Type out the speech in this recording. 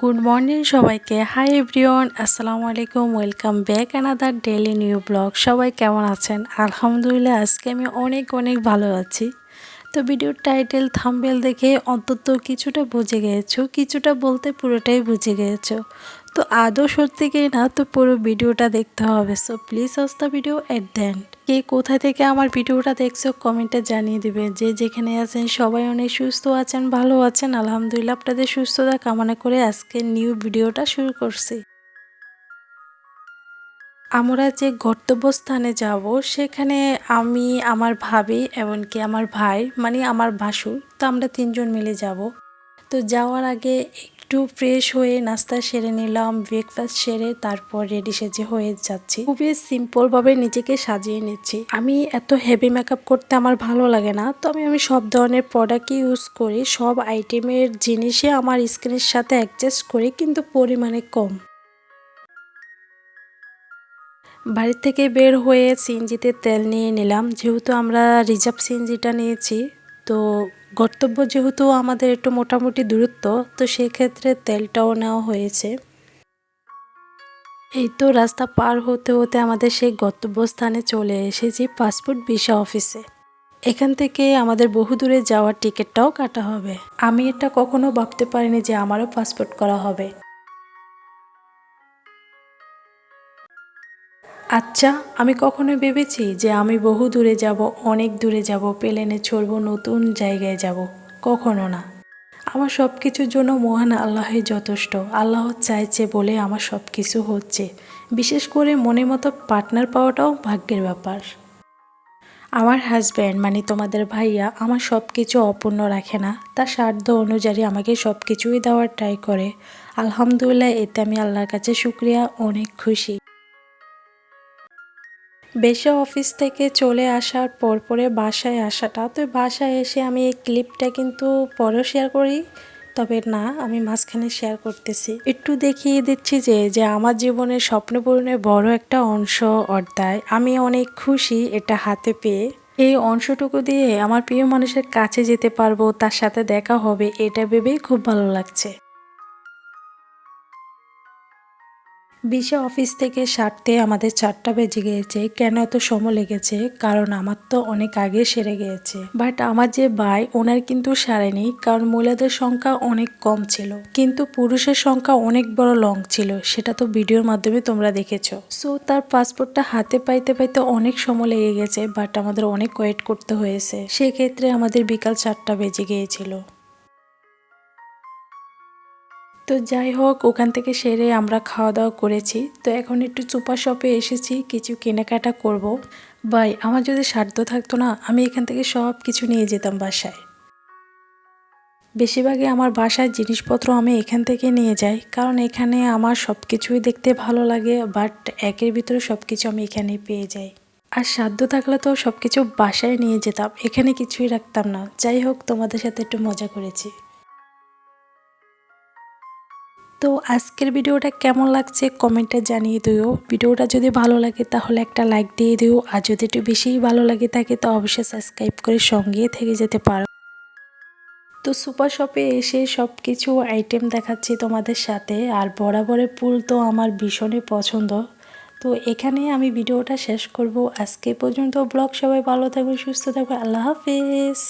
Good morning সবাইকে। Hi everyone আসসালামু আলাইকুম। Welcome back another daily new vlog সবাই কেমন আছেন? আলহামদুলিল্লাহ, আজকে আমি অনেক অনেক ভালো আছি। তো ভিডিওর টাইটেল থাম্বেল দেখে অন্তত কিছুটা বুঝে গিয়েছো কিছুটা বলতে পুরোটাই বুঝে গিয়েছো তো আদৌ সত্যি কি না, তো পুরো ভিডিওটা দেখতে হবে। So please watch the video at দেন কে কোথা থেকে আমার ভিডিওটা দেখছ কমেন্টে জানিয়ে দিবে। যে যেখানে আছেন, সবাই অনেক সুস্থ আছেন, ভালো আছেন। আলহামদুলিল্লাহ, আপনাদের সুস্থতা কামনা করে আজকে নিউ ভিডিওটা শুরু করছি। আমরা যে গন্তব্যস্থানে যাব, সেখানে আমি, আমার ভাবি, এমনকি আমার ভাই মানে আমার ভাসুর, তো আমরা তিনজন মিলে যাব। তো যাওয়ার আগে একটু ফ্রেশ হয়ে নাস্তা সেরে নিলাম ব্রেকফাস্ট সেরে তারপর রেডি সেজে হয়ে যাচ্ছি। খুবই সিম্পলভাবে নিজেকে সাজিয়ে নিচ্ছি। আমি এত হেভি মেকআপ করতে আমার ভালো লাগে না, তো আমি আমি সব ধরনের প্রোডাক্টই ইউজ করি। সব আইটেমের জিনিসে আমার স্কিনের সাথে অ্যাডজাস্ট করি, কিন্তু পরিমাণে কম। বাড়ি থেকে বের হয়ে সিএনজিতে তেল নিয়ে নিলাম। যেহেতু আমরা রিজার্ভ সিএনজিটা নিয়েছি, তো গন্তব্য যেহেতু আমাদের একটু মোটামুটি দূরত্ব, তো সেক্ষেত্রে তেলটাও নেওয়া হয়েছে। এই তো রাস্তা পার হতে হতে আমাদের সেই গন্তব্যস্থানে চলে এসেছি পাসপোর্ট ভিসা অফিসে। এখান থেকে আমাদের বহু দূরে যাওয়ার টিকিটটাও কাটা হবে। আমি এটা কখনো ভাবতে পারিনি যে আমারও পাসপোর্ট করা হবে। আচ্ছা আমি কখনো ভেবেছি যে আমি বহু দূরে যাব, অনেক দূরে যাব, প্লেনে চড়বো, নতুন জায়গায় যাব। কখনো না। আমার সব কিছুর জন্য মহান আল্লাহই যথেষ্ট। আল্লাহ চাইছে বলে আমার সব কিছু হচ্ছে। বিশেষ করে মনের মতো পার্টনার পাওয়াটাও ভাগ্যের ব্যাপার। আমার হাজব্যান্ড মানে তোমাদের ভাইয়া, আমার সব কিছু অপূর্ণ রাখে না। তার সাধ্য অনুযায়ী আমাকে সব কিছুই দেওয়ার ট্রাই করে। আলহামদুলিল্লাহ, এতে আমি আল্লাহর কাছে শুক্রিয়া, অনেক খুশি। বেশা অফিস থেকে চলে আসার পর পরে বাসায় আসাটা। তো বাসায় এসে আমি এই ক্লিপটা কিন্তু পরেও শেয়ার করি, তবে না, আমি মাঝখানে শেয়ার করতেছি। একটু দেখিয়ে দিচ্ছি যে যে আমার জীবনের স্বপ্ন পূরণের বড় একটা অংশ অর্ধায় আমি অনেক খুশি এটা হাতে পেয়ে। এই অংশটুকু দিয়ে আমার প্রিয় মানুষের কাছে যেতে পারব, তার সাথে দেখা হবে, এটা ভেবেই খুব ভালো লাগছে। বিশে অফিস থেকে সারতে আমাদের চারটা বেজে গিয়েছে। কেন এত সময় লেগেছে? কারণ আমার তো অনেক আগে সেরে গিয়েছে। বাট আমার যে ভাই, ওনার কিন্তু সারেনি, কারণ মহিলাদের সংখ্যা অনেক কম ছিল। কিন্তু পুরুষের সংখ্যা অনেক বড় লং ছিল। সেটা তো ভিডিওর মাধ্যমে তোমরা দেখেছ। সো তার পাসপোর্টটা হাতে পাইতে পাইতে অনেক সময় লেগে গেছে বাট আমাদের অনেক ওয়েট করতে হয়েছে। সেক্ষেত্রে আমাদের বিকাল চারটা বেজে গিয়েছিল। তো যাই হোক, ওখান থেকে সেরে আমরা খাওয়া দাওয়া করেছি। তো এখন একটু চুপা শপে এসেছি, কিছু কেনাকাটা করব। ভাই, আমার যদি সাধ্য থাকতো না, আমি এখান থেকে সব কিছু নিয়ে যেতাম বাসায়। বেশিরভাগই আমার বাসার জিনিসপত্র আমি এখান থেকে নিয়ে যাই, কারণ এখানে আমার সব কিছুই দেখতে ভালো লাগে বাট একের ভিতরে সব কিছু আমি এখানে পেয়ে যাই। আর সাধ্য থাকলে তো সব কিছু বাসায় নিয়ে যেতাম, এখানে কিছুই রাখতাম না। যাই হোক, তোমাদের সাথে একটু মজা করেছি। তো আজকের ভিডিওটা কেমন লাগছে কমেন্টে জানিয়ে দিও। ভিডিওটা যদি ভালো লাগে তাহলে একটা লাইক দিয়ে দিও। আর যদি একটু বেশি ভালো লাগে থাকে তো অবশ্যই সাবস্ক্রাইব করে সঙ্গে থেকে যেতে পারো। তো সুপার শপে এসে সব কিছু আইটেম দেখাচ্ছি তোমাদের সাথে। আর বরাবরের পুল তো আমার ভীষণই পছন্দ। তো এখানে আমি ভিডিওটা শেষ করব। আজকে পর্যন্ত ব্লগ সবাই ভালো থাকবে, সুস্থ থাকবে। আল্লাহ হাফিজ।